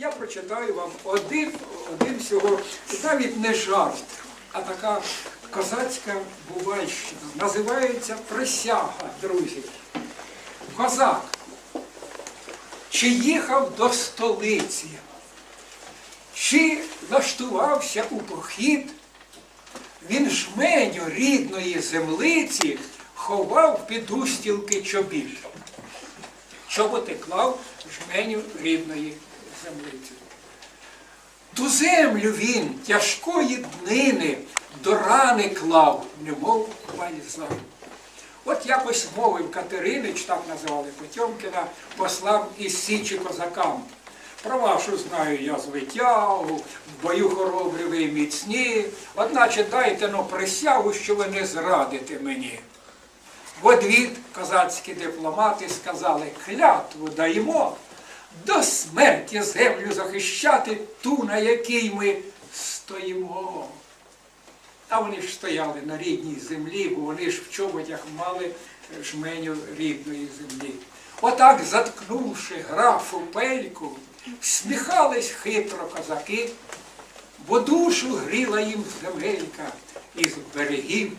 Я прочитаю вам один, один всього, навіть не жарт, а така козацька бувальщина. Називається присяга, друзі. Козак. Чи їхав до столиці, чи влаштувався у похід, він жменю рідної землиці ховав під устілки чобіт. Чоботи клав жменю рідної землиці. Ту землю він тяжкої днини до рани клав, немов бальзам. От якось мовив Катеринич, так називали Потьомкіна, послав із Січі козакам. Про вашу знаю я звитягу, в бою хоробрі ви міцні, одначе дайте но присягу, що ви не зрадите мені. В одвід козацькі дипломати сказали, клятву даємо до смерті землю захищати ту, на якій ми стоїмо. А вони ж стояли на рідній землі, бо вони ж в чоботях мали жменю рідної землі. Отак, заткнувши графу пельку, сміхались хитро козаки, бо душу гріла їм земелька із берегів.